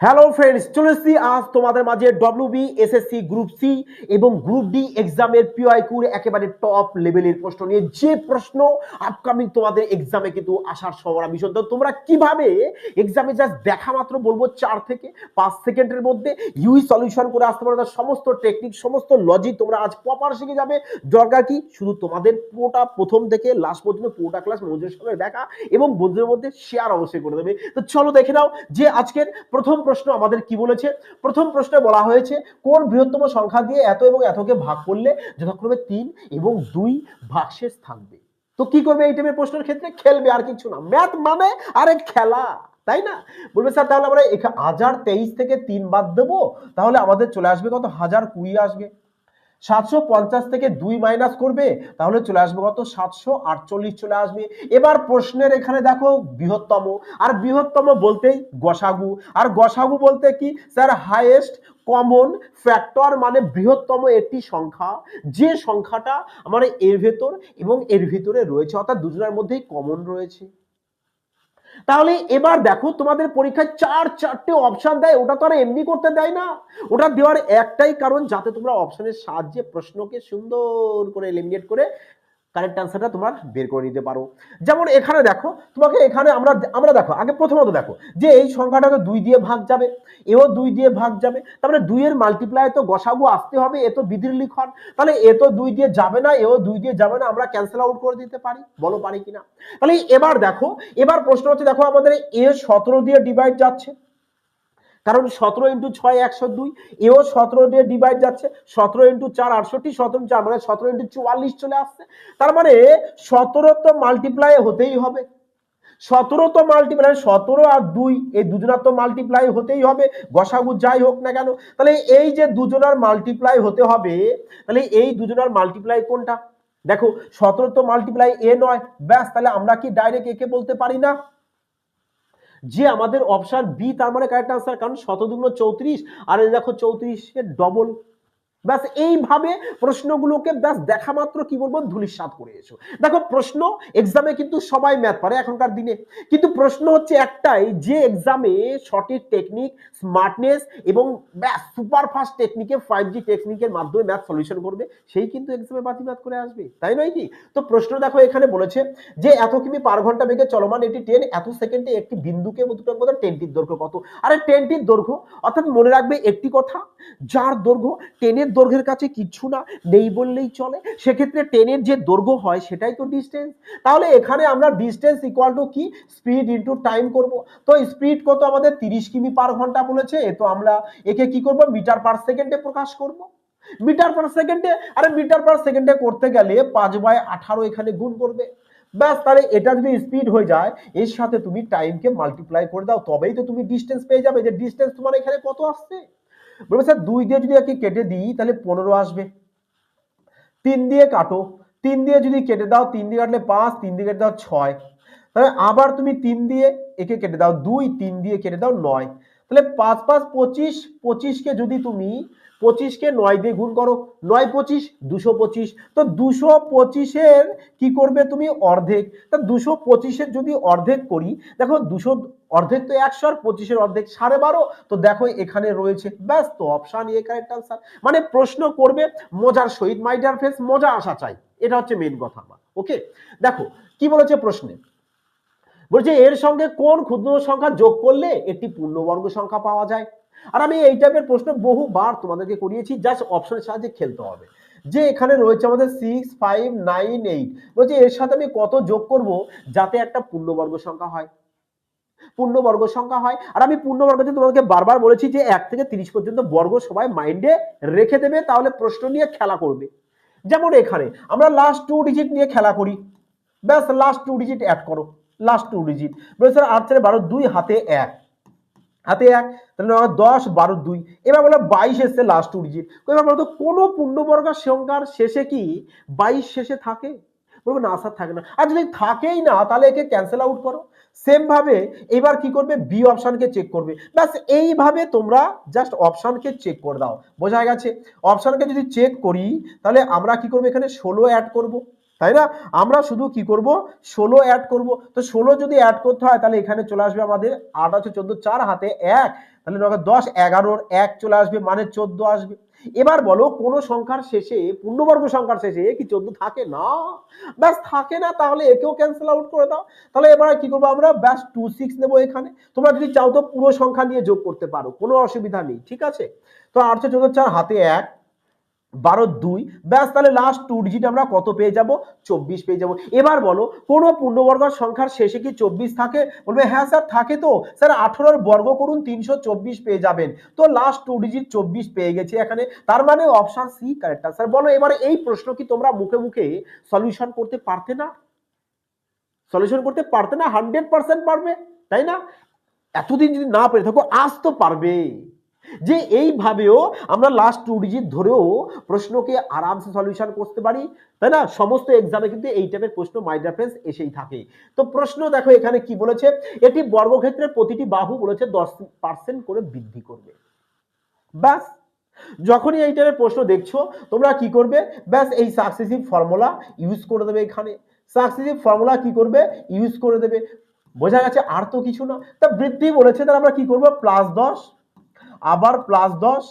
Hello friends চলে এসেছি আজ তোমাদের মাঝে W B SSC group C এবং গ্রুপ ডি এক্সামের পিওয়াইকুর একেবারে টপ লেভেলের প্রশ্ন নিয়ে যে প্রশ্ন আপকামিং তোমাদের এক্সামে কিন্তু আসার ভীষণ তো তোমরা কীভাবে এক্সামে জাস্ট দেখা মাত্র বলব চার থেকে পাঁচ সেকেন্ডের মধ্যে ইউই সলিউশন করে আসতে পারো। তার সমস্ত টেকনিক সমস্ত লজিক তোমরা আজ প্রপার শিখে যাবে। দরকার কি? শুধু তোমাদের পুরোটা প্রথম থেকে লাস্ট পর্যন্ত পুরোটা ক্লাস মনোযোগের সঙ্গে দেখা এবং বন্ধুদের মধ্যে শেয়ার অবশ্যই করে দেবে। তো চলো দেখে নাও যে আজকের প্রথম প্রশ্ন আমাদের কি বলেছে? প্রথম প্রশ্নে বলা হয়েছে, কোন বৃহত্তম সংখ্যা দিয়ে এত এবং এতকে ভাগ করলে যথাক্রমে তিন এবং দুই ভাগশেষ থাকবে? তো কি করবে এই টাইপের প্রশ্নের ক্ষেত্রে? খেলবে, আর কিছু না। ম্যাথ মানে আরে খেলা, তাই না? বলবে, স্যার, তাহলে আমরা হাজার তেইশ থেকে তিন বাদ দেবো? তাহলে আমাদের চলে আসবে কত? হাজার কুড়ি আসবে। সাতশো পঞ্চাশ থেকে দুই মাইনাস করবে, তাহলে চলে আসবে কত? সাতশো আটচল্লিশ চলে আসবে। এবার প্রশ্নের এখানে দেখো, বৃহত্তম। আর বৃহত্তম বলতেই গসাগু। আর গসাগু বলতে কি? স্যার হাইয়েস্ট কমন ফ্যাক্টর মানে বৃহত্তম একটি সংখ্যা। যে সংখ্যাটা আমার এর ভেতর এবং এর ভিতরে রয়েছে, অর্থাৎ দুজনের মধ্যেই কমন রয়েছে। তাহলে এবার দেখো তোমাদের পরীক্ষায় চার, চারটে অপশান দেয়, ওটা তো আর এমনি করতে দেয় না। ওটা দেওয়ার একটাই কারণ, যাতে তোমরা অপশানের সাহায্যে প্রশ্নকে সুন্দর করে এলিমিনেট করে কারেক্ট অ্যান্সারটা তোমার বের করে নিতে পারো। যেমন এখানে দেখো, তোমাকে এখানে আমরা আমরা দেখো, আগে প্রথমত দেখো, যে এই সংখ্যাটা তো দুই দিয়ে ভাগ যাবে, এও দুই দিয়ে ভাগ যাবে তারপরে দুইয়ের মাল্টিপ্লাই তো গসাগু আসতে হবে, এ তো বিধির লিখন তাহলে এ তো দুই দিয়ে যাবে না, এও দুই দিয়ে যাবে না, আমরা ক্যান্সেল আউট করে দিতে পারি, বলো পারি কিনা? তাহলে এবার দেখো, এবার প্রশ্ন হচ্ছে, দেখো আমাদের এ সতেরো দিয়ে ডিভাইড যাচ্ছে কারণ সতেরো ইন্টু ছয় একশো দুই, এও সতেরো দিয়ে ডিভাইড যাচ্ছে। সতেরো ইন্টু চার আটষট্টি, সতেরো চার মানে সতেরো ইন্টু চুয়াল্লিশ চলে আসছে। তার মানে সতেরো তো মাল্টিপ্লাই হতেই হবে। সতেরো তো মাল্টিপ্লাই সতেরো আর দুই, এই দুজনার তো মাল্টিপ্লাই হতেই হবে। গসাগু যাই হোক না কেন, তাহলে এই যে দুজনার মাল্টিপ্লাই হতে হবে, তাহলে এই দুজনার মাল্টিপ্লাই কোনটা? দেখো, সতেরো তো মাল্টিপ্লাই এ নয়। ব্যাস, তাহলে আমরা কি ডাইরেক্ট একে বলতে পারি না? যে আমাদের অপশন বি তার মানে কারেক্ট আনসার কারণ শত দুগুণ চৌত্রিশ, আর দেখো চৌত্রিশের ডবল ব্যাস, এইভাবে প্রশ্নগুলোকে ব্যাস দেখা মাত্র কি বলব? ধুলিস্বাদ করে এসো। দেখো, প্রশ্ন এক্সামে কিন্তু সবাই ম্যাথ পারে এখনকার দিনে। কিন্তু প্রশ্ন হচ্ছে একটাই, যে এক্সামে সঠিক টেকনিক স্মার্টনেস এবং ব্যাস সুপার ফাস্ট টেকনিকে ফাইভ জি টেকনিকের মাধ্যমে ম্যাথ সলিউশন করবে, সেই কিন্তু এক্সামে বাতি ম্যাথ করে আসবে। তাই নয় কি? তো প্রশ্ন দেখো, এখানে বলেছে যে, এত কিমি পার ঘণ্টা বেগে চলমান এটি ট্রেন এত সেকেন্ডে একটি বিন্দুকে দুটো মতো ট্রেনটির দৈর্ঘ্য কত? আরে ট্রেনটির দৈর্ঘ্য? অর্থাৎ মনে রাখবে একটি কথা, যার দৈর্ঘ্য ট্রেনের দৈর্ঘ্যের কাছে কিচ্ছু না, নেই বললেই চলে। সেক্ষেত্রে ট্রেনের যে দৈর্ঘ্য হয়, সেটাই তো ডিস্টেন্স তাহলে এখানে আমরা ডিস্টেন্স ইকুয়াল টু কি? স্পিড ইনটু টাইম করব। তো স্পিড কত আমাদের? তিরিশ কিমি পার ঘণ্টা বলেছে। এ তো আমরা একে কি করব? মিটার পার সেকেন্ডে প্রকাশ করব। মিটার পার সেকেন্ডে আরে মিটার পার সেকেন্ডে করতে গেলে পাঁচ বাই আঠারো এখানে গুণ করবে। ব্যাস, তাহলে এটা যদি স্পিড হয়ে যায়, এর সাথে তুমি টাইমকে মাল্টিপ্লাই করে দাও। তবেই তো তুমি ডিস্টেন্স পেয়ে যাবে। যে ডিস্টেন্স তোমার এখানে কত আসছে? বলবে, স্যার, দুই দিয়ে যদি একে কেটে দিই, তাহলে পনেরো আসবে। তিন দিয়ে কাটো, তিন দিয়ে যদি কেটে দাও, তিন দিয়ে কাটলে পাঁচ, তিন দিয়ে কেটে দাও ছয়। তাহলে আবার তুমি তিন দিয়ে একে কেটে দাও দুই, তিন দিয়ে কেটে দাও নয়। তাহলে পাঁচ পাঁচ, পঁচিশ, পঁচিশকে যদি তুমি পঁচিশকে নয় দিয়ে গুণ করো। নয় পঁচিশ, দুশো পঁচিশ। তো দুশো পঁচিশের কি করবে তুমি? অর্ধেক। তা দুশো পঁচিশের যদি অর্ধেক করি, দেখো দুশো অর্ধেক তো একশো আর পঁচিশের অর্ধেক সাড়ে বারো। তো দেখো এখানে রয়েছে, ব্যাস তো অপশান এ কারেক্ট আনসার মানে প্রশ্ন করবে, মজার সহিত মাইডার ফেস মজা আসা চাই। এটা হচ্ছে মেন কথা আমার ওকে দেখো, কি বলেছে প্রশ্নে? বলছে, এর সঙ্গে কোন ক্ষুদ্র সংখ্যা যোগ করলে একটি পূর্ণবর্গ সংখ্যা পাওয়া যায়? আর আমি এই টাইপের প্রশ্ন বহুবার তোমাদেরকে করিয়েছি জাস্ট অপশনের সাহায্যে খেলতে হবে। যে এখানে রয়েছে আমাদের সিক্স ফাইভ নাইন এইট বলছি এর সাথে আমি কত যোগ করব? যাতে একটা পূর্ণবর্গ সংখ্যা হয়। পূর্ণবর্গ সংখ্যা হয়। আর আমি পূর্ণবর্গ যে তোমাদেরকে বারবার বলেছি যে এক থেকে তিরিশ পর্যন্ত বর্গ সবাই মাইন্ডে রেখে দেবে, তাহলে প্রশ্ন নিয়ে খেলা করবে। যেমন এখানে, আমরা লাস্ট টু ডিজিট নিয়ে খেলা করি। ব্যাস লাস্ট টু ডিজিট অ্যাড করো। লাস্ট টু ডিজিট বলে আট চারে বারো দুই হাতে এক। হাতে এক, তাহলে আমার দশ, বারো, দুই, এবার বলো বাইশ এসছে লাস্ট ডিজিট এবার বলো তো কোনো পূর্ণবর্গ সংখ্যার শেষে কি বাইশ শেষে থাকে? বলব না স্যার থাকে না। আর যদি থাকেই না, তাহলে একে ক্যান্সেল আউট করো। সেম ভাবে এবার কি করবে? বি অপশানকে চেক করবে। ব্যাস, এইভাবে তোমরা জাস্ট অপশানকে চেক করে দাও। বোঝা গেছে? অপশানকে যদি চেক করি, তাহলে আমরা কি করব এখানে? ষোলো অ্যাড করব। তাই না? আমরা শুধু কি করব? ষোলো অ্যাড করব। তো ষোলো যদি অ্যাড করতে হয়, তাহলে এখানে চলে আসবে আমাদের আট আছে চোদ্দ, চার হাতে এক। তাহলে দশ, এগারোর এক চলে আসবে মানে চোদ্দ আসবে। এবার বলো, কোন সংখ্যার শেষে, পূর্ণবর্গ সংখ্যার শেষে কি চোদ্দ থাকে? না। ব্যাস, থাকে না, তাহলে একেও ক্যান্সেল আউট করে দাও। তাহলে এবার কি করব আমরা? ব্যাস টু সিক্স নেব এখানে। তোমরা যদি চাও তো পুরো সংখ্যা নিয়ে যোগ করতে পারো, কোনো অসুবিধা নেই, ঠিক আছে? তো আটশো চোদ্দ, চার, হাতে এক। বারো দুই। ব্যাস, তাহলে লাস্ট টু ডিজিট আমরা কত পেয়ে যাব? চব্বিশ পেয়ে যাব। এবার বলো, কোনো পূর্ণবর্গ সংখ্যার শেষে কি চব্বিশ থাকে? বলবে হ্যাঁ স্যার, থাকে তো। স্যার, আঠারোর বর্গ করুন, তিনশো চব্বিশ পেয়ে যাবেন। তো লাস্ট টু ডিজিট চব্বিশ পেয়ে গেছে এখানে। তার মানে অপশন সি কারেক্ট স্যার বলো, এবারে এই প্রশ্ন কি তোমরা মুখে মুখে সলিউশন করতে পারতে না? সলিউশন করতে পারতে না? হান্ড্রেড পার্সেন্ট পারবে, তাই না? এতদিন যদি না পেরে থাকো, আজ তো পারবে। যে এইভাবেও আমরা লাস্ট টু ডিজিট ধরেও প্রশ্নকে আরামসে সলিউশন করতে পারি। তাই না? সমস্ত এক্সামে কিন্তু এই টাইপের প্রশ্ন মাই রেফারেন্স এসেই থাকে। তো প্রশ্ন দেখো এখানে কি বলেছে? এটি বর্গক্ষেত্রের প্রতিটি বাহু বলেছে দশ পার্সেন্ট করে বৃদ্ধি করবে। ব্যাস। যখনই এই টাইপের প্রশ্ন দেখছ, তোমরা কি করবে? ব্যাস, এই সাকসেসিভ ফর্মুলা ইউজ করে দেবে এখানে। সাকসেসিভ ফর্মুলা কি করবে? ইউজ করে দেবে। বোঝা গেছে আর তো কিছু না। তা বৃদ্ধি বলেছে, তাহলে আমরা কি করব? প্লাস দশ। আবার প্লাস দশ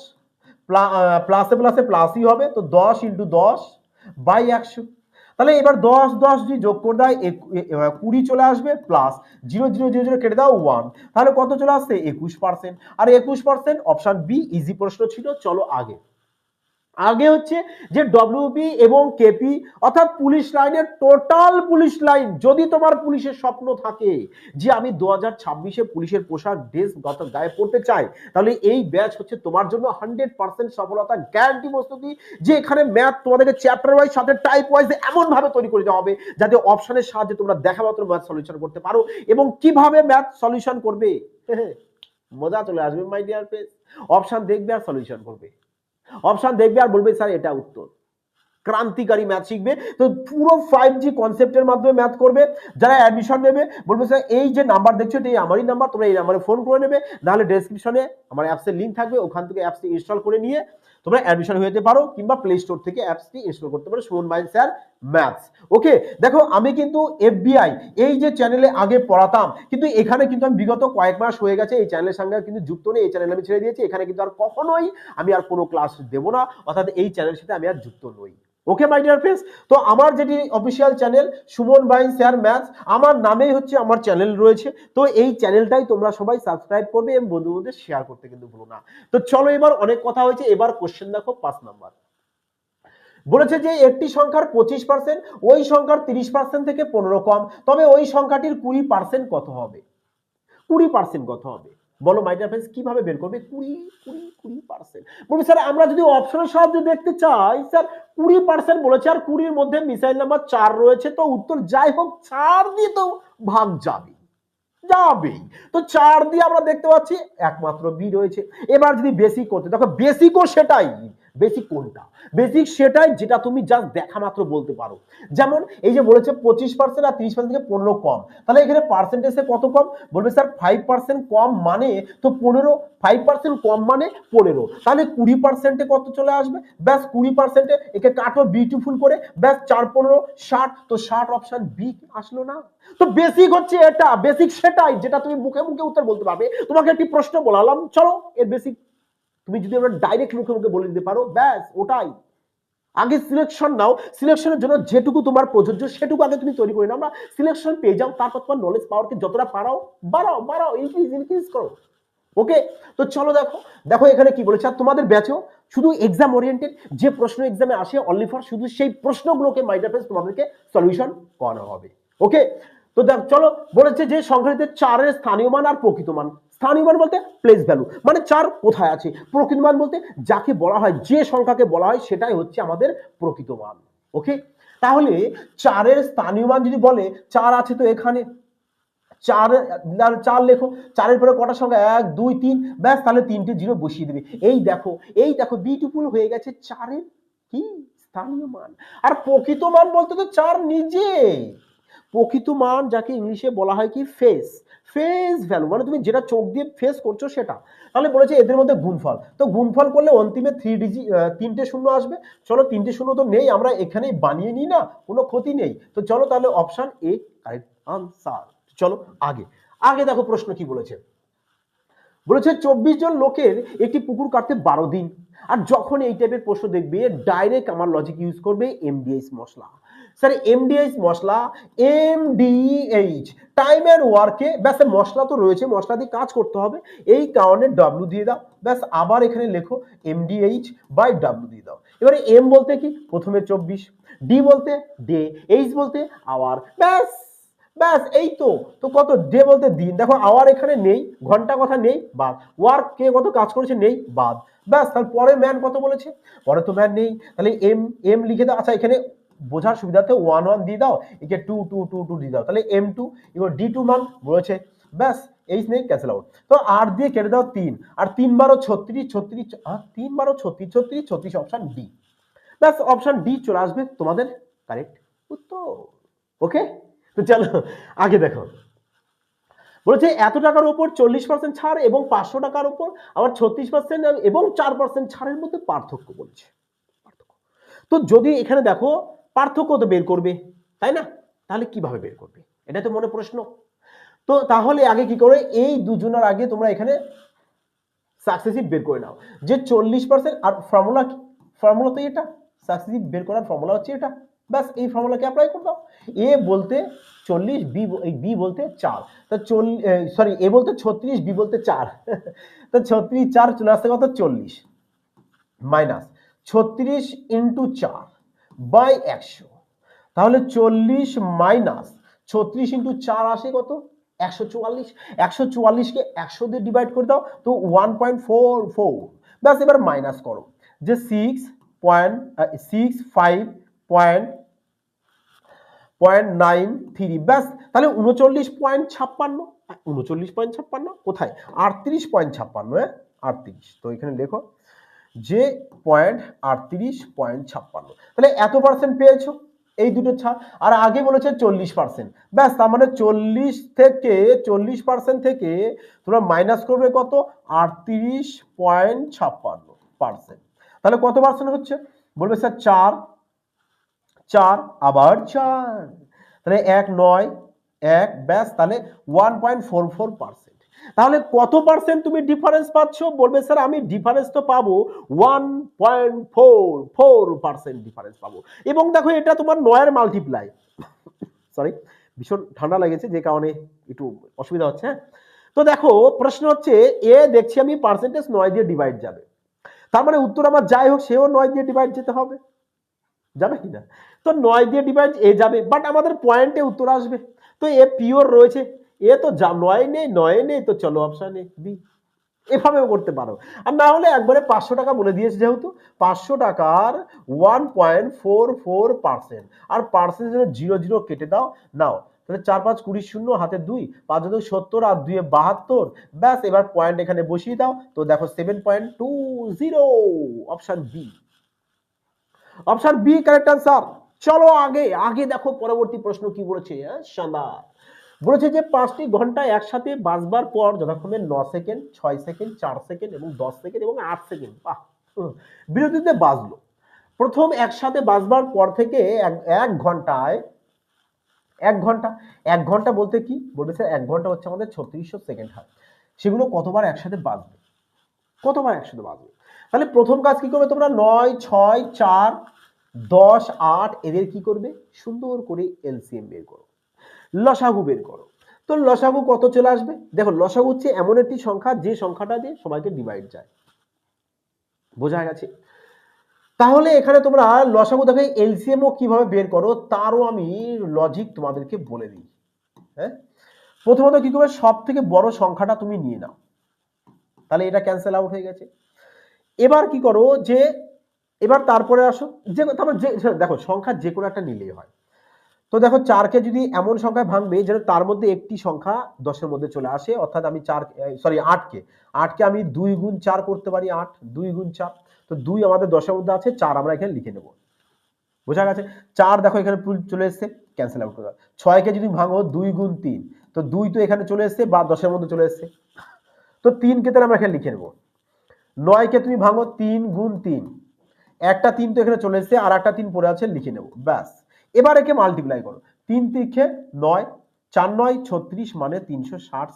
প্লাসে প্লাসে প্লাসই হবে, তো দশ ইন্টু দশ বাই একশো। তাহলে এবার দশ দশ যদি যোগ করে দেয় কুড়ি চলে আসবে plus zero zero zero zero কেটে দাও ওয়ান তাহলে কত চলে আসছে? একুশ পার্সেন্ট আর একুশ পার্সেন্ট অপশান বি ইজি প্রশ্ন ছিল, চলো আগে। আগে হচ্ছে যে ডব্লিউপি এবং কেপি অর্থাৎ পুলিশ লাইনের টোটাল পুলিশ লাইন, যদি তোমার পুলিশের স্বপ্ন থাকে যে আমি দু হাজার ছাব্বিশে পুলিশের পোশাক ড্রেস গত গায়ে পড়তে চাই, তাহলে এই ব্যাচ হচ্ছে তোমার জন্য হান্ড্রেড পার্সেন্ট সফলতা গ্যারান্টি প্রস্তুতি, যে এখানে ম্যাথ তোমাদেরকে চ্যাপ্টার ওয়াইজ সাথে টাইপ ওয়াইজ এমনভাবে তৈরি করে দেওয়া হবে, যাতে অপশনের সাহায্যে তোমরা দেখা মাত্র ম্যাথ সলিউশন করতে পারো এবং কীভাবে ম্যাথ সলিউশন করবে? মজা চলে আসবে মাই ডিয়ার ফ্রেন্ড অপশন দেখবে আর সলিউশন করবে। অপশন দেখবে আর বলবে, স্যার, এটা উত্তর। ক্রান্তিকারী ম্যাথ শিখবে। তো পুরো ফাইভ জি কনসেপ্টের মাধ্যমে ম্যাথ করবে। যারা অ্যাডমিশন নেবে, বলবে, স্যার, এই যে নাম্বার দেখছ, এটা এই আমারই নাম্বার তোমরা এই নাম্বারে ফোন করে নেবে। নাহলে ডেসক্রিপশনে আমার অ্যাপসের লিঙ্ক থাকবে, ওখান থেকে অ্যাপসটি ইনস্টল করে নিয়ে তোমরা অ্যাডমিশন হয়ে যেতে পারো কিংবা প্লে স্টোর থেকে অ্যাপসটি ইনস্টল করতে পারো। সুমন মাইন স্যার ম্যাথস ওকে দেখো আমি কিন্তু এফবিআই এই যে চ্যানেলে আগে পড়াতাম, কিন্তু এখানে কিন্তু আমি বিগত কয়েক মাস হয়ে গেছে, এই চ্যানেলের সঙ্গে কিন্তু যুক্ত নেই, এই চ্যানেল আমি ছেড়ে দিয়েছি, এখানে কিন্তু আর কখনোই আমি আর কোনো ক্লাস দেবো না, অর্থাৎ এই চ্যানেলের সাথে আমি আর যুক্ত নই। ওকে মাই ডিয়ার ফ্রেন্ডস তো আমার যেটি অফিসিয়াল চ্যানেল সুমন বাইন শেয়ার ম্যাথস আমার নামেই হচ্ছে আমার চ্যানেল রয়েছে। তো এই চ্যানেলটাই তোমরা সবাই সাবস্ক্রাইব করবে এবং বন্ধু বন্ধুদের শেয়ার করতে কিন্তু ভুলো না। তো চলো এবার অনেক কথা হয়েছে, এবার কোশ্চেন দেখো, পাঁচ নাম্বার বলেছে যে, একটি সংখ্যার পঁচিশ পার্সেন্ট ওই সংখ্যার তিরিশ পার্সেন্ট থেকে পনেরো কম, তবে ওই সংখ্যাটির কুড়ি পার্সেন্ট কত হবে? কুড়ি পার্সেন্ট কত হবে? বলো মাই ডিয়ার ফ্রেন্ডস কীভাবে বের করবে? কুড়ি কুড়ি কুড়ি পার্সেন্ট বলবে, স্যার, আমরা যদি অপশনের সাহায্যে দেখতে চাই, স্যার, কুড়ি পার্সেন্ট বলেছে আর কুড়ির মধ্যে মিসাইল নাম্বার চার রয়েছে, তো উত্তর যাই হোক, চার দিয়ে তো ভাগ যাবে যাবেই। তো চার দিয়ে আমরা দেখতে পাচ্ছি, একমাত্র বি রয়েছে। এবার যদি বেসিক করতে, দেখো বেসিকও সেটাই। বেসিক কোনটা? বেসিক সেটাই যেটা তুমি জাস্ট দেখা মাত্র বলতে পারো। যেমন এই যে বলেছে পঁচিশ পার্সেন্ট আর তিরিশ পার্সেন্ট থেকে পনেরো কম। তাহলে এখানে পার্সেন্টেজে কত কম? বলবে স্যার ফাইভ পার্সেন্ট কম মানে তো পনেরো ফাইভ পার্সেন্ট কম মানে পনেরো। তাহলে কুড়ি পার্সেন্টে কত চলে আসবে? ব্যাস কুড়ি পার্সেন্টে একে কাটো বিউটিফুল করে, ব্যাস চার পনেরো, ষাট। তো ষাট অপশন বি আসলো না। তো বেসিক হচ্ছে এটা। বেসিক সেটাই যেটা তুমি মুখে মুখে উত্তর বলতে পারবে। তোমাকে একটি প্রশ্ন বলালাম। চলো, এর বেসিক তুমি যদি আমরা ডাইরেক্ট মুখে মুখে বলে দিতে পারো, ব্যাস, ওটাই। আগে সিলেকশন নাও সিলেকশনের জন্য যেটুকু তোমার প্রযোজ্য, সেটুকু আগে তুমি তৈরি করে নাও। আমরা সিলেকশন পেয়ে যাও, তারপর তোমার নলেজ পাওয়ারকে যতটা পারাও বাড়াও বাড়াও ইনক্রিজ ইনক্রিজ করো। ওকে তো চলো দেখো দেখো এখানে কি বলেছে, আর তোমাদের ব্যাচেও শুধু এক্সাম ওরিয়েন্টেড যে প্রশ্ন এক্সামে আসে অনলি ফর শুধু সেই প্রশ্নগুলোকে মাইডাফেস তোমাদেরকে সলিউশন করানো হবে। ওকে তো দেখ, চলো, বলেছে যে সংখ্যাটিতে চারের স্থানীয় মান আর প্রকৃত মান। স্থানীয় মান বলতে প্লেস ভ্যালু মানে চার কোথায় আছে? প্রকৃত মান বলতে যাকে বলা হয়, যে সংখ্যাকে বলা হয়, সেটাই হচ্ছে আমাদের প্রকৃত মান। ওকে তাহলে চারের স্থানীয় মান যদি বলে, চার আছে তো এখানে। চার চার লেখো। চারের পরে কটা সংখ্যা? এক, দুই, তিন। ব্যাস, তাহলে তিনটে জিরো বসিয়ে দেবে। এই দেখো এই দেখো বিউটিফুল হয়ে গেছে চারের কি? স্থানীয় মান। আর প্রকৃত মান বলতে তো চার নিজে। প্রকৃত মান যাকে ইংলিশে বলা হয় কি? ফেস ফেস ভ্যালু মানে তুমি যেটা চোখ দিয়ে ফেস করছ সেটা। তাহলে বলেছে এদের মধ্যে গুণফল। তো গুণফল করলে অন্তিমে থ্রি ডিজি তিনটে শূন্য আসবে। চলো তিনটে শূন্য তো নেই, আমরা এখানেই বানিয়ে নিই না, কোনো ক্ষতি নেই। তো চলো তাহলে অপশন এ কারেক্ট আনসার চলো আগে। আগে দেখো প্রশ্ন কি বলেছে। বলেছে, চব্বিশ জন লোকের একটি পুকুর কাটতে বারো দিন। আর যখন এই টাইপের প্রশ্ন দেখবে ডাইরেক্ট আমার লজিক ইউজ করবে MDH masala. Sir MDH masala MDH time and ওয়ার্কে ব্যাস মশলা তো রয়েছে, মশলা দিয়ে কাজ করতে হবে। এই কারণে ডাব্লু দিয়ে দাও, ব্যাস, আবার এখানে লেখো এমডিএইচ বাই ডাব্লু দিয়ে দাও। এবারে এম বলতে কি? প্রথমে চব্বিশ ডি বলতে ডে এইচ বলতে আওয়ার ব্যাস ব্যাস, এই তো। তো কত? ডে বলতে দিন। দেখো আওয়ার এখানে নেই, ঘণ্টা কথা নেই, বাদ। ওয়ার্ক কে কত কাজ করেছে? নেই, বাদ। ব্যাস তাহলে পরে ম্যান কত বলেছে? পরে তো ম্যান নেই। তাহলে এম এম লিখে দাও। আচ্ছা এখানে বোঝার সুবিধাতে ওয়ান ওয়ান দিয়ে দাও, একে টু টু টু টু দিয়ে দাও। তাহলে এম টু এবার ডি টু মান বলেছে ব্যাস এইচ নেই ক্যান্সেল আউট তো আট দিয়ে কেটে দাও তিন। আর তিন বারো ছত্রিশ ছত্রিশ তিন বারো ছত্রিশ ছত্রিশ ছত্রিশ অপশন ডি ব্যাস অপশন ডি চলে আসবে তোমাদের কারেক্ট উত্তর। ওকে তো চলো, আগে দেখো। বলেছে, এত টাকার উপর চল্লিশ পার্সেন্ট ছাড় এবং পাঁচশো টাকার উপর আবার ছত্রিশ পার্সেন্ট এবং চার পার্সেন্ট ছাড়ের মধ্যে পার্থক্য বলছে। তো যদি এখানে দেখো পার্থক্য তো বের করবে, তাই না? তাহলে কীভাবে বের করবে? এটা তো মনে প্রশ্ন। তো তাহলে আগে কি করে? এই দুজনের আগে তোমরা এখানে সাকসেসিভ বের করে নাও। যে চল্লিশ পার্সেন্ট আর ফর্মুলা ফর্মুলা তো এটা। সাকসেসিভ বের করার ফর্মুলা হচ্ছে এটা। ব্যাস, এই ফর্মুলাকে অ্যাপ্লাই করে দাও। এ বলতে চল্লিশ, বি এই বি বলতে চার। তা চল্লিশ সরি এ বলতে ছত্রিশ, বি বলতে চার। তো ছত্রিশ, চার চলে আসতে কত? চল্লিশ। মাইনাস ছত্রিশ ইন্টু চার। বাই একশো। তাহলে চল্লিশ মাইনাস ছত্রিশ ইন্টু চার আসে কত? একশো চুয়াল্লিশ। একশো চুয়াল্লিশকে একশো দিয়ে ডিভাইড করে দাও তো ওয়ান পয়েন্ট ফোর ফোর ব্যাস, এবার মাইনাস করো। যে six point six five point point nine three ব্যাস, তাহলে উনচল্লিশ পয়েন্ট ছাপ্পান্ন। উনচল্লিশ পয়েন্ট ছাপ্পান্ন? কোথায়? আটত্রিশ পয়েন্ট ছাপ্পান্ন হ্যাঁ? আটত্রিশ। তো এখানে লেখো যে পয়েন্ট আটত্রিশ পয়েন্ট ছাপ্পান্ন। তাহলে এত পার্সেন্ট পেয়েছ? এই দুটো ছাড়। আর আগে বলেছে চল্লিশ পার্সেন্ট ব্যাস, তার মানে চল্লিশ থেকে, চল্লিশ পার্সেন্ট থেকে তোমরা মাইনাস করবে কত? আটত্রিশ পয়েন্ট ছাপ্পান্ন পার্সেন্ট তাহলে কত পার্সেন্ট হচ্ছে? বলবে স্যার চার। চার, আবার চার। তাহলে এক নয়, এক, ব্যাস, তাহলে one point four four percent তাহলে কত পার্সেন্ট তুমি ডিফারেন্স পাচ্ছ? বলবে, স্যার, আমি ডিফারেন্স তো পাবো। One point four four percent difference পাবো। এবং দেখো, এটা তোমার নয়ের মাল্টিপ্লাই সরি ভীষণ ঠান্ডা লেগেছে, যে কারণে একটু অসুবিধা হচ্ছে হ্যাঁ? তো দেখো, প্রশ্ন হচ্ছে, এ দেখছি আমি পার্সেন্টেজ নয় দিয়ে ডিভাইড যাবে। তার মানে উত্তর আমার যাই হোক, সেও নয় দিয়ে ডিভাইড যেতে হবে। যাবে কি না তো নয় দিয়ে ডিভাইড এ যাবে বাট আমাদের পয়েন্টে উত্তর আসবে। তো এ পিওর রয়েছে। এ তো যা, নয় নেই নয় নেই, তো চলো অপশন এ বি এভাবেও করতে পারো। আর না হলে একবারে পাঁচশো টাকা বলে দিয়েছে যেহেতু, পাঁচশো টাকার one point four four percent আর পার্সেন্ট জিরো জিরো কেটে দাও, নাও। তাহলে চার পাঁচ কুড়ি শূন্য, হাতে দুই, পাঁচ দুই সত্তর আর দুয়ে বাহাত্তর, ব্যাস, এবার পয়েন্ট এখানে বসিয়ে দাও। তো দেখো seven point two zero option B option B correct answer চলো আগে আগে দেখো পরবর্তী প্রশ্ন কি বলেছে হ্যাঁ শানদার বলেছে যে পাঁচটি ঘণ্টা একসাথে বাজবার পর যথাক্রমে ন সেকেন্ড, ছয় সেকেন্ড, চার সেকেন্ড এবং দশ সেকেন্ড এবং আট সেকেন্ড। বাহ! বিরতিতে বাজলো। প্রথম একসাথে বাজবার পর থেকে এক- ঘন্টায়, এক ঘণ্টা এক ঘণ্টা বলতে কি? স্যার, এক ঘণ্টা হচ্ছে আমাদের ছত্রিশশো সেকেন্ড হয় সেগুলো কতবার একসাথে বাজবে? কতবার একসাথে বাজবে? তাহলে প্রথম কাজ কি করবে তোমরা? নয়, ছয়, চার, দশ, আট, এদের কি করবে? সুন্দর করে এলসিএম বের করো। লসাগু বের করো। তো লসাগু কত চলে আসবে? দেখো, লসাগু হচ্ছে এমন একটি সংখ্যা, যে সংখ্যাটা দিয়ে সবাইকে ডিভাইড যায়। বোঝা গেছে? তাহলে এখানে তোমরা লসাগু, দেখে এলসিএম ও কীভাবে বের করো, তারও আমি লজিক তোমাদেরকে বলে দিই। হ্যাঁ? প্রথমত কি করবে? সব থেকে বড় সংখ্যাটা তুমি নিয়ে নাও। তাহলে এটা ক্যান্সেল আউট হয়ে গেছে। এবার কি করো যে, এবার তারপরে আসো, যে, তারপর যে, দেখো, সংখ্যা যে কোনো একটা নিলেই হয়। তো দেখো চারকে যদি এমন সংখ্যায় ভাঙবে, যেন তার মধ্যে একটি সংখ্যা দশের মধ্যে চলে আসে, অর্থাৎ আমি চার সরি আটকে আটকে আমি দুই গুণ চার করতে পারি, আট, দুই গুণ চার। তো দুই আমাদের দশের মধ্যে আছে, চার আমরা এখানে লিখে নেব। বোঝা গেছে? চার দেখো এখানে চলে এসছে ক্যান্সেল আউট করে ছয়কে যদি ভাঙো, দুই গুণ তিন। তো দুই তো এখানে চলে এসছে, বা দশের মধ্যে চলে এসছে। তো তিনকে তাহলে আমরা এখানে লিখে নেব। নয়কে তুমি ভাঙো, তিন গুণ তিন। একটা তিন তো এখানে চলে এসছে, আর একটা তিন পড়ে আছে, লিখে নেব। ব্যাস। এবার একে মাল্টিপ্লাই করো। তিন তিরিখে নয়, চার নয়, ছত্রিশ মানে তিনশো ষাট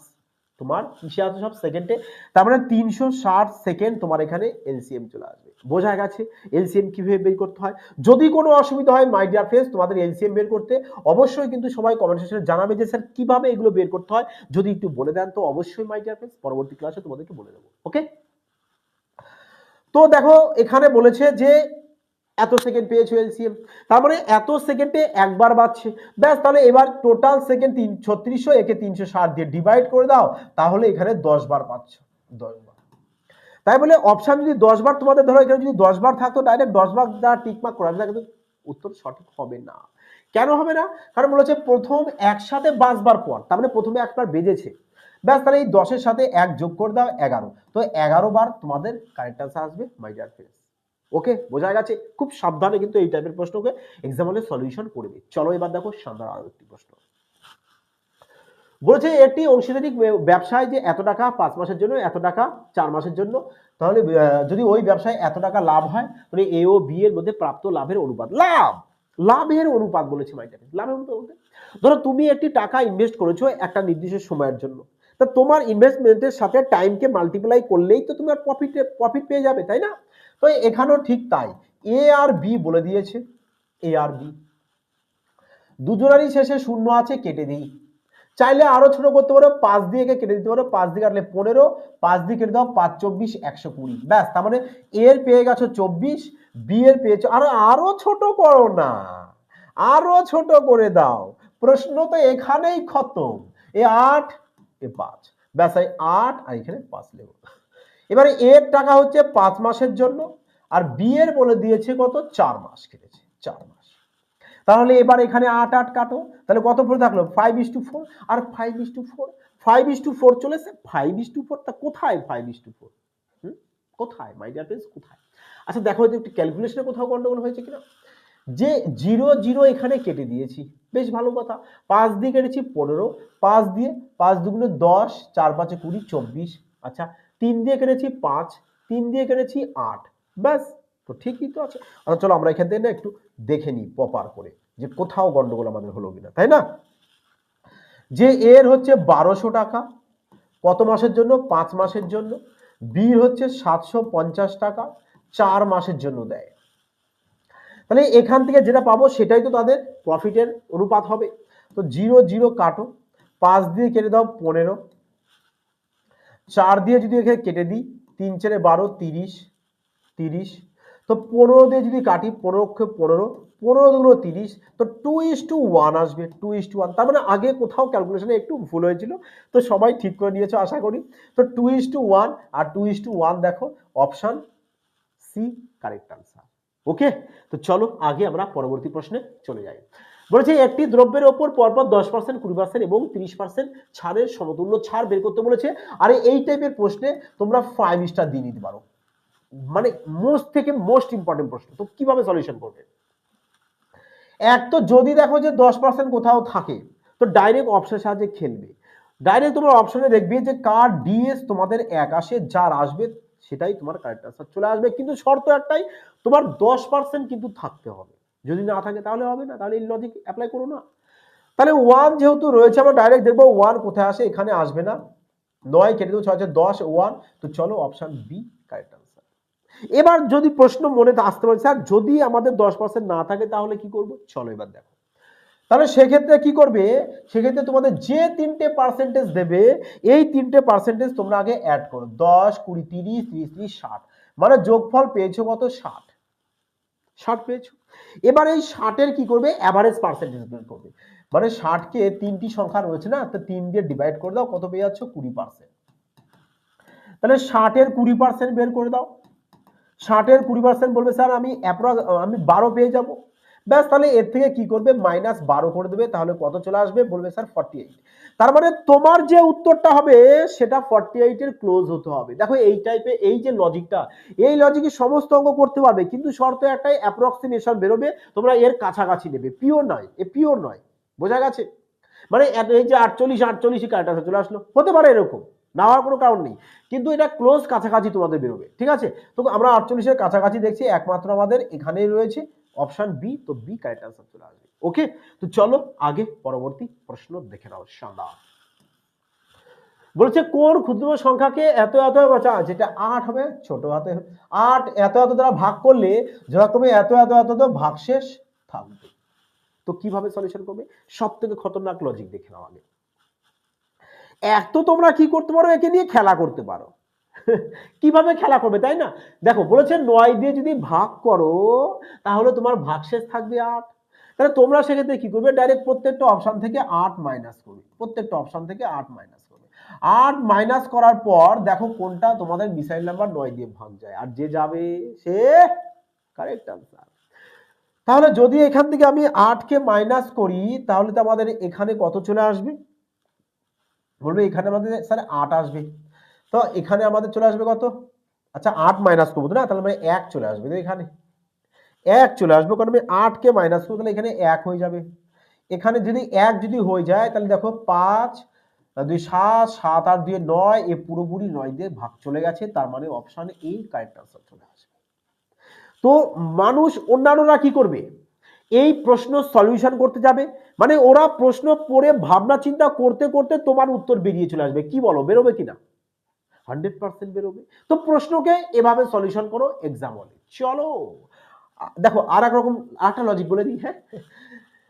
তোমার কিসে আছে সব সেকেন্ডে তার মানে তিনশো ষাট সেকেন্ড তোমার এখানে এলসিএম চলে আসবে। বোঝা গেছে? এলসিএম কীভাবে বের করতে হয়? যদি কোনো অসুবিধা হয় মাই ডিয়ার ফ্রেন্ডস তোমাদের এলসিএম বের করতে, অবশ্যই কিন্তু সবাই কমেন্ট সেকশনে জানাবে যে, স্যার, কীভাবে এগুলো বের করতে হয়? যদি একটু বলে দেন, তো অবশ্যই মাই ডিয়ার ফ্রেন্ডস পরবর্তী ক্লাসে তোমাদেরকে বলে দেবো। ওকে তো দেখো, এখানে বলেছে যে এত সেকেন্ড পেয়েছ এলসিএম তার মানে এত সেকেন্ডে একবার বাজছে ব্যাস, তাহলে এবার টোটাল সেকেন্ড তিন, ছত্রিশশো, একে তিনশো ষাট দিয়ে ডিভাইড করে দাও, তাহলে এখানে দশ বার পাচ্ছ, দশ বার। তাই বলে অপশন যদি দশ বার তোমাদের ধরো, এখানে যদি দশ বার থাকতো ডাইরেক্ট দশ বার দ্বারা টিকমার্ক করা যায় কিন্তু উত্তর সঠিক হবে না। কেন হবে না? কারণ বলেছে প্রথম একসাথে বাঁচবার পর, তার মানে প্রথমে একবার বেজেছে। ব্যাস, তাহলে এই দশের সাথে এক যোগ করে দাও, এগারো। তো এগারো বার তোমাদের কারেক্ট আনসার আসবে মাই ডিয়ার ফ্রেন্ডস ওকে, বোঝা গেছে? খুব সাবধানে কিন্তু এই টাইপের প্রশ্নকে এক্সাম হলে সলিউশন করে দিই। চলো এবার দেখো শানদার আরও একটি প্রশ্ন। বলেছে, একটি অংশীদারিক ব্যবসায় যে এত টাকা পাঁচ মাসের জন্য, এত টাকা চার মাসের জন্য, তাহলে যদি ওই ব্যবসায় এত টাকা লাভ হয়, তাহলে এ ও বি এর মধ্যে প্রাপ্ত লাভের অনুপাত। লাভ! লাভের অনুপাত বলেছে মাইটা লাভের অনুপাত বলতে? ধরো, তুমি একটি টাকা ইনভেস্ট করেছ একটা নির্দিষ্ট সময়ের জন্য। তা তোমার ইনভেস্টমেন্টের সাথে টাইমকে মাল্টিপ্লাই করলেই তো তোমার প্রফিট প্রফিট পেয়ে যাবে, তাই না? তো এখানেও ঠিক তাই। এ আর বি বলে দিয়েছে। এ আর বি দুজনারই শেষে শূন্য আছে, কেটে দিই। চাইলে আরও ছোট করতে পারো, পাঁচ দিয়ে কেটে দিতে পারো, পাঁচ দিয়ে কাটলে পনেরো, পাঁচ দিয়ে কেটে দাও, পাঁচ, চব্বিশ, একশো কুড়ি। ব্যাস, তার মানে এর পেয়ে গেছো চব্বিশ বি এর পেয়েছ, আরও আরও ছোট করো না। আরও ছোট করে দাও। প্রশ্ন তো এখানেই খতম। এ আট, এ পাঁচ। ব্যাস, এই আট, আর এখানে পাঁচ লেব এবারে এর টাকা হচ্ছে পাঁচ মাসের জন্য, আর বি এর বলে দিয়েছে কত? চার মাস কেটেছে, চার মাস। তাহলে এবার এখানে আট আট কাটো, তাহলে কত পড়ে থাকল? Five is two four R five is two four five is two four চলেছে ফাইভ ইস টু ফোর তা কোথায় ফাইভ ইস টু ফোর কোথায় মাই ডিয়ার ফ্রেন্ডস কোথায়? আচ্ছা দেখো যে একটু ক্যালকুলেশনে কোথাও গন্ডগোল হয়েছে কিনা। যে জিরো জিরো এখানে কেটে দিয়েছি, বেশ ভালো কথা। পাঁচ দিয়ে কেটেছি পনেরো, পাঁচ দিয়ে, পাঁচ দুগুলো দশ, চার পাঁচে কুড়ি, চব্বিশ। আচ্ছা তিন দিয়ে কেটেছি পাঁচ, তিন দিয়ে কেটেছি আট। ব্যাস, তো ঠিকই তো আছে। আচ্ছা চলো আমরা এখান থেকে না একটু দেখে নিই প্রপার করে যে কোথাও গন্ডগোল আমাদের হলো কিনা, তাই না? যে এর হচ্ছে বারোশো টাকা, কত মাসের জন্য? পাঁচ মাসের জন্য। বির হচ্ছে সাতশো পঞ্চাশ টাকা, চার মাসের জন্য দেয়। তাহলে এখান থেকে যেটা পাবো সেটাই তো তাদের প্রফিটের অনুপাত হবে। তো জিরো জিরো কাটো, পাঁচ দিয়ে কেটে দাও পনেরো চার দিয়ে যদি এখানে কেটে দিই, তিন চারে বারো, তিরিশ তিরিশ, তো পনেরো দিয়ে যদি কাটি পনেরো অক্ষে পনেরো পনেরো দুগুলো তিরিশ, তো টু ইস টু ওয়ান আসবে টু ইস টু ওয়ান তার মানে আগে কোথাও ক্যালকুলেশনে একটু ভুল হয়েছিল, তো সবাই ঠিক করে নিয়েছো, আশা করি। তো টু ইস টু ওয়ান আর টু ইস টু ওয়ান দেখো option C correct answer okay তো চলো, আগে আমরা পরবর্তী প্রশ্নে চলে যাই। বলেছে একটি দ্রব্যের ওপর পরপর দশ পার্সেন্ট কুড়ি পার্সেন্ট এবং তিরিশ পার্সেন্ট ছাড়ের সমতুল্য ছাড় বের করতে বলেছে। আর এই টাইপের প্রশ্নে তোমরা ফাইভ স্টার দিয়ে নিতে পারো। মানে মোস্ট থেকে মোস্ট ইম্পর্টেন্ট প্রশ্ন। তো কীভাবে সলিউশন করবে? এক, তো যদি দেখো যে দশ পার্সেন্ট কোথাও থাকে, তো ডাইরেক্ট অপশনের সাহায্যে খেলবে। ডাইরেক্ট তোমার অপশনে দেখবে যে কার ডিএস তোমাদের এক আসে, যার আসবে সেটাই তোমার কারেক্ট আনসার চলে আসবে। কিন্তু শর্ত একটাই, তোমার দশ পার্সেন্ট কিন্তু থাকতে হবে। যদি না থাকে তাহলে হবে না, তাহলে এই লজিক অ্যাপ্লাই করো না। তাহলে ওয়ান যেহেতু রয়েছে, আমরা ডাইরেক্ট দেখব ওয়ান কোথায় আসে, এখানে আসবে না। নয় কেটে দেবো, ছয় হচ্ছে দশ ওয়ান তো চলো অপশান বি কারেক্ট আনসার এবার যদি প্রশ্ন মনে আসতে পারে, স্যার, যদি আমাদের দশ পার্সেন্ট না থাকে, তাহলে কি করব? চলো এবার দেখো। তাহলে সেক্ষেত্রে কি করবে? সেক্ষেত্রে তোমাদের যে তিনটে পার্সেন্টেজ দেবে, এই তিনটে পার্সেন্টেজ তোমরা আগে অ্যাড করো। দশ, কুড়ি, তিরিশ তিরিশ তিরিশ, ষাট। মানে যোগফল পেয়েছ কত? ষাট। ষাট পেয়েছ? এবার এই ষাটের কি করবে? অ্যাভারেজ পার্সেন্টেজ বের করবে। মানে ষাটকে তিনটি সংখ্যা রয়েছে না তো তিন দিয়ে ডিভাইড করে দাও, কত পেয়ে যাচ্ছ? কুড়ি পার্সেন্ট তাহলে ষাটের কুড়ি পার্সেন্ট বের করে দাও। ষাটের কুড়ি পার্সেন্ট বলবে, স্যার, আমি অ্যাপ্রক্স আমি বারো পেয়ে যাব। ব্যাস, তাহলে এর থেকে কি করবে? মাইনাস বারো করে দেবে, তাহলে কত চলে আসবে? বলবে স্যার ফর্টি এইট তার মানে তোমার যে উত্তরটা হবে, সেটা ফর্টি এইটের ক্লোজ হতে হবে। দেখো এই টাইপের এই যে লজিকটা এই লজিকে সমস্ত অঙ্ক করতে পারবে, কিন্তু শর্ত একটাই অ্যাপ্রক্সিমেশন বেরোবে, তোমরা এর কাছাকাছি নেবে। পিওর নয়, এ পিওর নয়। বোঝা গেছে? মানে এই যে আটচল্লিশ, আটচল্লিশই আনসার চলে আসলো। হতে পারে এরকম, না হওয়ার কোনো কারণ নেই। কিন্তু এটা ক্লোজ কাছাকাছি তোমাদের বেরোবে, ঠিক আছে? তো আমরা আটচল্লিশের কাছাকাছি দেখছি, একমাত্র আমাদের এখানেই রয়েছে। অপশন বি, তো বি কারেক্ট আনসার চলে আসবে। ওকে, তো চলো আগে পরবর্তী প্রশ্ন দেখে নাও শানদার বলছে, কোন ক্ষুদ্র সংখ্যাকে এত এত বাঁচা, যেটা আট হবে, ছোট হাতে আট এত এত দ্বারা ভাগ করলে যথাক্রমে এত এত এত তো ভাগশেষ থাকবে। তো কীভাবে সলিউশন করবে? সব থেকে খতরনাক লজিক দেখে নাও আগে। এক তো তোমরা কি করতে পারো? একে নিয়ে খেলা করতে পারো। কীভাবে খেলা করবে, তাই না? দেখো, বলেছে নয় দিয়ে যদি ভাগ করো, তাহলে তোমার ভাগশেষ থাকবে আট। তাহলে তোমরা সেক্ষেত্রে কি করবে? ডাইরেক্ট প্রত্যেকটা অপশান থেকে আট মাইনাস করবে। প্রত্যেকটা অপশান থেকে আট মাইনাস করবে। আট মাইনাস করার পর দেখো কোনটা তোমাদের মিসাইল নাম্বার নয় দিয়ে ভাগ যায়। আর যে যাবে, সে কারেক্ট আনসার তাহলে যদি এখান থেকে আমি আটকে মাইনাস করি, তাহলে তো আমাদের এখানে কত চলে আসবে? বলবে এখানে আমাদের স্যার আট আসবে। তো এখানে আমাদের চলে আসবে কত? আচ্ছা আট মাইনাস করব না? তাহলে মানে এক চলে আসবে তো এখানে। এক চলে আসবে, কারণ আমি আটকে মাইনাস করব, তাহলে এখানে এক হয়ে যাবে। এখানে যদি এক যদি হয়ে যায়, তাহলে দেখো পাঁচ দুই সাত সাত আর দুই নয়, এ পুরোপুরি নয় দিয়ে ভাগ চলে গেছে, তার মানে অপশন এই কারেক্ট আনসার চলে আসবে। তো মানুষ অন্যান্যরা কি করবে? এই প্রশ্ন সলিউশন করতে যাবে। মানে ওরা প্রশ্ন পড়ে, ভাবনা চিন্তা করতে করতে তোমার উত্তর বেরিয়ে চলে আসবে। কি বলো, বেরোবে কিনা? হান্ড্রেড পার্সেন্ট বেরোবে। তো প্রশ্নকে এভাবে সলিউশন করো এক্সাম হলে। চলো। দেখো আর এক রকম, আরেকটা লজিক বলে দিই হ্যাঁ?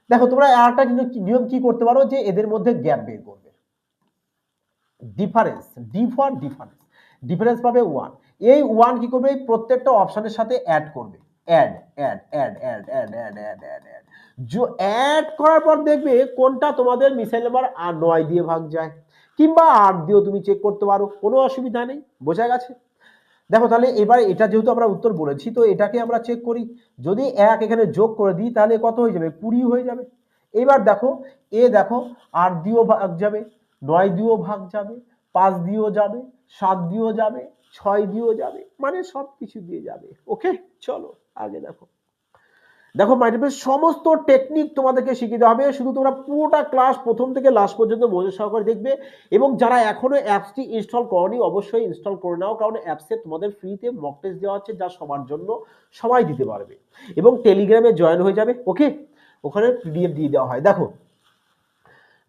দেখো, তোমরা আর একটা কিন্তু কি- নিয়ম কি করতে পারো যে এদের মধ্যে গ্যাপ বের করবে। Difference D for difference difference পাবে ওয়ান এই ওয়ান কি করবে? প্রত্যেকটা অপশনের সাথে অ্যাড করবে। Add add add add add add add add add add করার পর দেখবে কোনটা তোমাদের মিসাইল নাম্বার আর নয় দিয়ে ভাগ যায়। কিংবা আট দিয়েও তুমি চেক করতে পারো, কোনো অসুবিধা নেই, বোঝা গেছে? দেখো তাহলে এবার এটা যেহেতু আমরা উত্তর বলেছি, তো এটাকে আমরা চেক করি। যদি এক এখানে যোগ করে দিই, তাহলে কত হয়ে যাবে? কুড়ি হয়ে যাবে। এবার দেখো, এ দেখো, আট দিয়েও ভাগ যাবে, নয় দিয়েও ভাগ যাবে, পাঁচ দিয়েও যাবে, সাত দিয়েও যাবে, ছয় দিয়েও যাবে মানে সব কিছু দিয়ে যাবে। ওকে চলো, আগে দেখো। দেখো মাইন্ডের সমস্ত টেকনিক তোমাদেরকে শিখিতে হবে। শুধু তোমরা পুরোটা ক্লাস প্রথম থেকে লাস্ট পর্যন্ত মনোযোগ সহকারে দেখবে এবং যারা এখনও অ্যাপসটি ইনস্টল করনি, অবশ্যই ইনস্টল করে নাও, কারণ অ্যাপসে তোমাদের ফ্রিতে মক টেস্ট দেওয়া হচ্ছে, যা সবার জন্য সবাই দিতে পারবে এবং টেলিগ্রামে জয়েন হয়ে যাবে ওকে ওখানে পিডিএফ দিয়ে দেওয়া হয়। দেখো,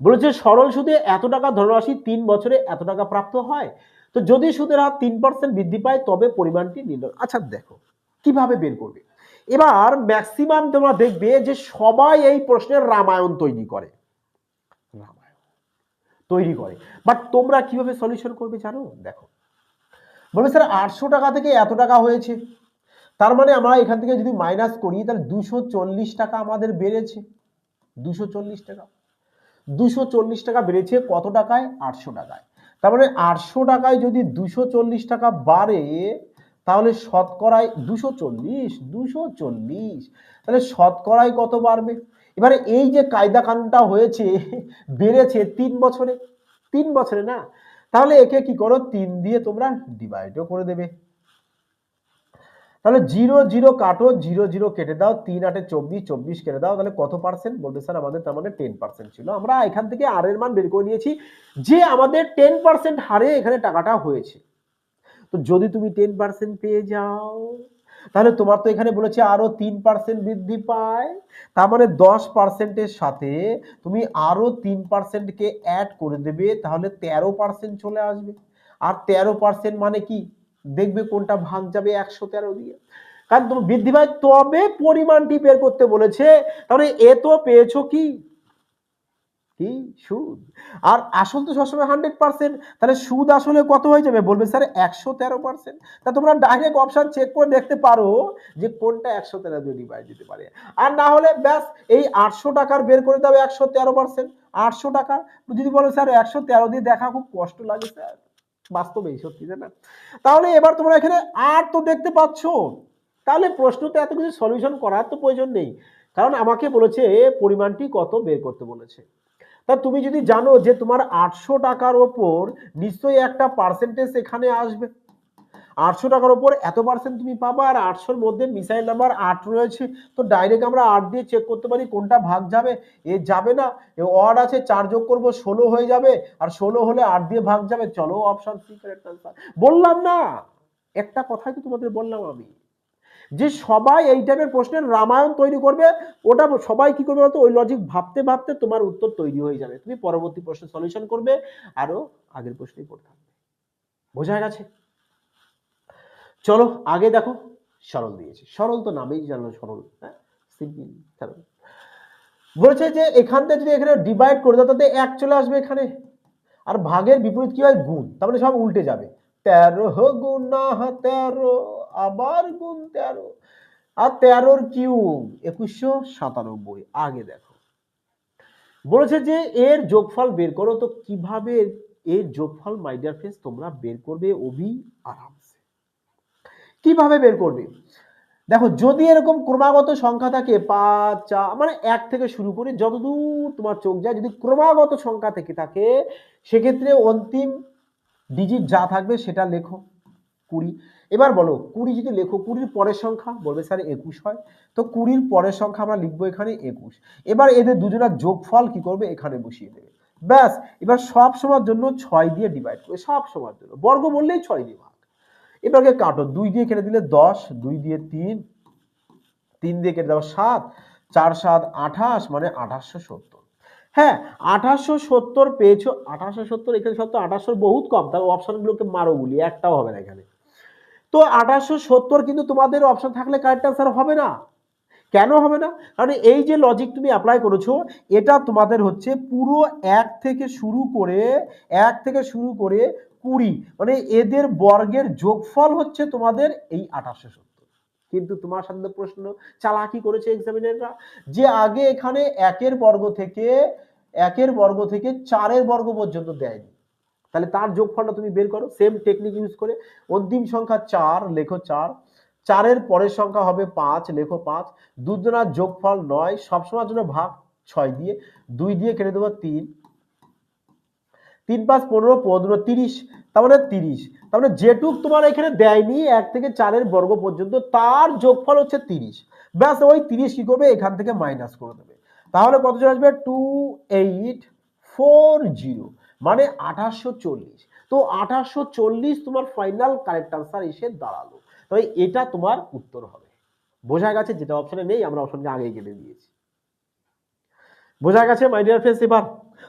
বলেছে, সরল সুদে এত টাকা ধনরাশি তিন বছরে এত টাকা প্রাপ্ত হয়? তো যদি সুদের হার তিন পার্সেন্ট বৃদ্ধি পায়, তবে পরিমাণটি নির্ণয় আচ্ছা দেখো, কীভাবে বের করবে? এবার ম্যাক্সিমাম তোমরা দেখবে যে সবাই এই প্রশ্নের রামায়ণ তৈরি করে। রামায়ণ তৈরি করে। বাট তোমরা কীভাবে সলিউশন করবে জানো? দেখো। বলবে, স্যার, আটশো টাকা থেকে এত টাকা হয়েছে। তার মানে আমরা এখান থেকে যদি মাইনাস করি, তাহলে দুশো টাকা আমাদের বেড়েছে। দুশো টাকা। দুশো টাকা বেড়েছে কত টাকায়? আটশো টাকায়। তার মানে আটশো টাকায় যদি দুশো টাকা বাড়ে তাহলে শতকরায় দুশো চল্লিশ দুশো চল্লিশ। তাহলে শতকরায় কত বাড়বে? এবারে এই যে কায়দা কানুনটা হয়েছে, বেড়েছে তিন বছরে তিন বছরে না? তাহলে একে কি করো? তিন দিয়ে তোমরা ডিভাইডও করে দেবে। তাহলে জিরো জিরো কাটো, জিরো জিরো কেটে দাও, তিন আটে চব্বিশ চব্বিশ কেটে দাও, তাহলে কত পার্সেন্ট বলবে স্যার, আমাদের তার মানে টেন পার্সেন্ট ছিল। আমরা এখান থেকে আর এর মান বের করে নিয়েছি, যে আমাদের টেন পার্সেন্ট হারে এখানে টাকাটা হয়েছে। তো যদি তুমি টেন পার্সেন্ট পেয়ে যাও, তাহলে তোমার তো এখানে বলেছে আরও তিন পার্সেন্ট বৃদ্ধি পায়। তার মানে দশ পার্সেন্টের সাথে তুমি আরও তিন পার্সেন্টকে অ্যাড করে দেবে, তাহলে তেরো পার্সেন্ট চলে আসবে। আর তেরো পার্সেন্ট মানে কি? দেখবে কোনটা ভাগ যাবে একশো তেরো দিয়ে। কারণ তুমি বৃদ্ধি পায়, তবে পরিমাণটি বের করতে বলেছে। তাহলে এ তো পেয়েছ কি? কি? সুদ। আর আসল তো সবসময় হান্ড্রেড পার্সেন্ট তাহলে সুদ আসলে কত হয়ে যাবে? বলবে স্যার, একশো তেরো পার্সেন্ট তা তোমরা ডাইরেক্ট অপশন চেক করে দেখতে পারো যে কোনটা একশো তেরো দিয়ে ডিভাইড দিতে পারে। আর না হলে ব্যাস, এই আটশো টাকার বের করে দাও একশো তেরো পার্সেন্ট আটশো টাকা। যদি বলো স্যার, একশো তেরো দিয়ে দেখা খুব কষ্ট লাগে স্যার। বাস্তবেই সত্যি, তাই না? তাহলে এবার তোমরা এখানে আর তো দেখতে পাচ্ছ। তাহলে প্রশ্নতে এত কিছু সলিউশন করার তো প্রয়োজন নেই। কারণ আমাকে বলেছে, পরিমাণটি কত বের করতে বলেছে। তা তুমি যদি জানো যে তোমার আটশো টাকার ওপর নিশ্চয়ই একটা পার্সেন্টেজ এখানে আসবে। আটশো টাকার ওপর এত পার্সেন্ট তুমি পাবা আর আটশোর মধ্যে মিসাইল নাম্বার আট রয়েছে। তো ডাইরেক্ট আমরা আট দিয়ে চেক করতে পারি কোনটা ভাগ যাবে। এ যাবে না অড আছে, চার যোগ করব, ষোলো হয়ে যাবে। আর ষোলো হলে আট দিয়ে ভাগ যাবে। চলো অপশন সি বললাম না! একটা কথাই তো তোমাদের বললাম আমি। যে সবাই এই টাইপের প্রশ্নের রামায়ণ তৈরি করবে, ওটা সবাই কি করবে বলতো? ওই লজিক ভাবতে ভাবতে তোমার উত্তর তৈরি হয়ে যাবে। তুমি পরবর্তী প্রশ্নের সলিউশন করবে, আরও আগের প্রশ্নেই পড়ে থাকবে বোঝা গেছে? চলো, আগে দেখো, সরল দিয়েছে। সরল তো নামেই জানো সরল হ্যাঁ? সিম্পল, সরল। বলছে যে এখান থেকে যদি এখানে ডিভাইড করে দাও তাতে এক চলে আসবে এখানে। আর ভাগের বিপরীত কি হয়? গুণ। তার মানে সব উল্টে যাবে। তেরো গুণা তেরো। আবার গুণ তেরো। আর তেরোর কিউব একুশশো সাতানব্বই। আগে দেখো। বলেছে যে এর যোগফল বের করো, তো কীভাবে এর যোগফল মাই ডিয়ার ফ্রেন্ডস তোমরা বের করবে? অভি আরামসে। কীভাবে বের করবে? দেখো, যদি এরকম ক্রমাগত সংখ্যা থাকে, পাঁচ চা মানে এক থেকে শুরু করে যতদূর তোমার চোখ যায়, যদি ক্রমাগত সংখ্যা থেকে থাকে, সেক্ষেত্রে অন্তিম ডিজিট যা থাকবে সেটা লেখো। কুড়ি। এবার বলো, কুড়ি যদি লেখো, কুড়ির পরের সংখ্যা? বলবে স্যার একুশ হয়। তো কুড়ির পরের সংখ্যা আমরা লিখব এখানে একুশ। এবার এদের দুজনের যোগফল কি করবে? এখানে বসিয়ে দেবে। ব্যাস, এবার সব সময়ের জন্য ছয় দিয়ে ডিভাইড করবে। সব সময়ের জন্য। বর্গ বললেই ছয় দিয়ে ভাগ। এবারকে কাটো, দুই দিয়ে কেটে দিলে দশ, দুই দিয়ে তিন তিন দিয়ে কেটে দাও সাত, চার, সাত, আঠাশ মানে আঠাশশো সত্তর। হ্যাঁ আঠাশশো সত্তর পেয়েছ। আঠাশশো সত্তর, এখানে সত্তর আঠাশশোর বহুত কম। তাহলে অপশনগুলোকে মারো গুলি, একটাও হবে না এখানে। তো আঠাশশো সত্তর কিন্তু তোমাদের অপশন থাকলে কারেক্ট আনসার হবে না। কেন হবে না? কারণ এই যে লজিক তুমি অ্যাপ্লাই করেছ, এটা তোমাদের হচ্ছে পুরো এক থেকে শুরু করে, এক থেকে শুরু করে কুড়ি মানে এদের বর্গের যোগফল হচ্ছে তোমাদের এই আঠাশশো সত্তর। কিন্তু তোমার সামনে প্রশ্ন, চালাকি করেছে এক্সামিনাররা যে আগে এখানে একের বর্গ থেকে, একের বর্গ থেকে চারের বর্গ পর্যন্ত দেয়নি। তাহলে তার যোগফলটা তুমি বের করো সেম টেকনিক ইউজ করে অন্তিম সংখ্যা চার, লেখো চার। চারের পরের সংখ্যা হবে পাঁচ, লেখো পাঁচ। দুজনার যোগফল নয়, সবসময়ের জন্য ভাগ ছয় দিয়ে, দুই দিয়ে কেটে দেবো তিন। তিন পাঁচ পনেরো পনেরো তিরিশ, তার মানে তিরিশ। তার মানে যেটুক তোমার এখানে দেয়নি, এক থেকে চারের বর্গ পর্যন্ত তার যোগফল হচ্ছে তিরিশ। ব্যাস, ওই তিরিশ কি করবে? এখান থেকে মাইনাস করে দেবে। তাহলে কত আসবে? টু এইট ফোর জিরো মানে আঠাশশো চল্লিশ। তো আঠাশশো চল্লিশ তোমার ফাইনাল কারেক্ট আনসার এসে দাঁড়াল। তবে এটা তোমার উত্তর হবে। বোঝা গেছে যেটা অপশনে নেই, আমরা অপশনকে আগেই কেটে দিয়েছি। বোঝা গেছে মাই ডিয়ার ফ্রেন্ডস এবার?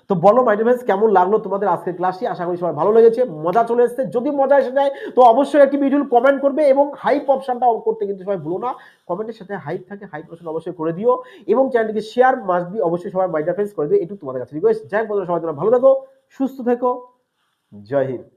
তো বলো মাই ডিয়ার ফ্রেন্ডস কেমন লাগল তোমাদের আজকের ক্লাসটি আশা করি সবাই ভালো লেগেছে, মজা চলে এসেছে। যদি মজা এসে যায়, তো অবশ্যই একটি ভিডিও কমেন্ট করবে এবং হাইপ অপশনটা করতে কিন্তু সবাই ভুলো না। কমেন্টের সাথে হাইপ থাকে হাইপ অপশন অবশ্যই করে দিও। এবং চ্যানেলটিকে শেয়ার মাস্ট বি অবশ্যই সবাই মাই ডিয়ার ফ্রেন্ডস করে দিও। একটু তোমাদের কাছে রিকোয়েস্ট যাই বন্ধুরা, সবাই তোমরা ভালো থাকো। সুস্থ থেকো। জয় হিন্দ।